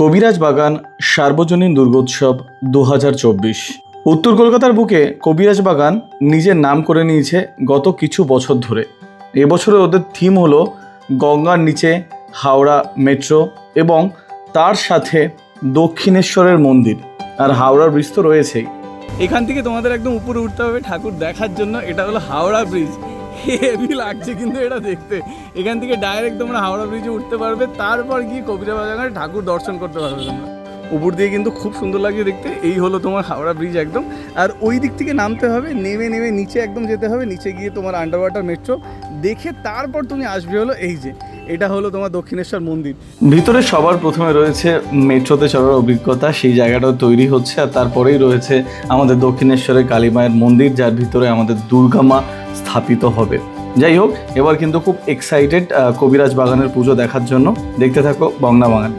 কবিরাজ বাগান সার্বজনীন দুর্গোৎসব দু হাজার চব্বিশ। উত্তর কলকাতার বুকে কবিরাজ বাগান নিজের নাম করে নিয়েছে গত কিছু বছর ধরে। এবছরে ওদের থিম হলো গঙ্গার নিচে হাওড়া মেট্রো এবং তার সাথে দক্ষিণেশ্বরের মন্দির। আর হাওড়ার ব্রিজ তো রয়েছেই। এখান থেকে তোমাদের একদম উপরে উঠতে হবে ঠাকুর দেখার জন্য, এটা হলো হাওড়া ব্রিজ হেভি লাগছে কিন্তু এটা দেখতে। এখান থেকে ডাইরেক্ট তোমরা হাওড়া ব্রিজে উঠতে পারবে, তারপর গিয়ে কবিরা বাজারে ঠাকুর দর্শন করতে পারবে তোমরা। উপর দিয়ে কিন্তু খুব সুন্দর লাগছে দেখতে, এই হলো তোমার হাওড়া ব্রিজ একদম। আর ওই দিক থেকে নামতে হবে, নেমে নেমে নিচে একদম যেতে হবে, নিচে গিয়ে তোমার আন্ডার ওয়াটার মেট্রো দেখে তারপর তুমি আসবে হলো এই যে, এটা হলো তোমার দক্ষিণেশ্বর মন্দির। ভিতরে সবার প্রথমে রয়েছে মেট্রোতে চড়ার অভিজ্ঞতা, সেই জায়গাটাও তৈরি হচ্ছে, আর তারপরেই রয়েছে আমাদের দক্ষিণেশ্বরের কালী মায়ের মন্দির, যার ভিতরে আমাদের দুর্গা মা স্থাপিত হবে। যাই হোক, এবার কিন্তু খুব এক্সাইটেড কবিরাজ বাগানের পুজো দেখার জন্য। দেখতে থাকো বঙ্গনা বাগান।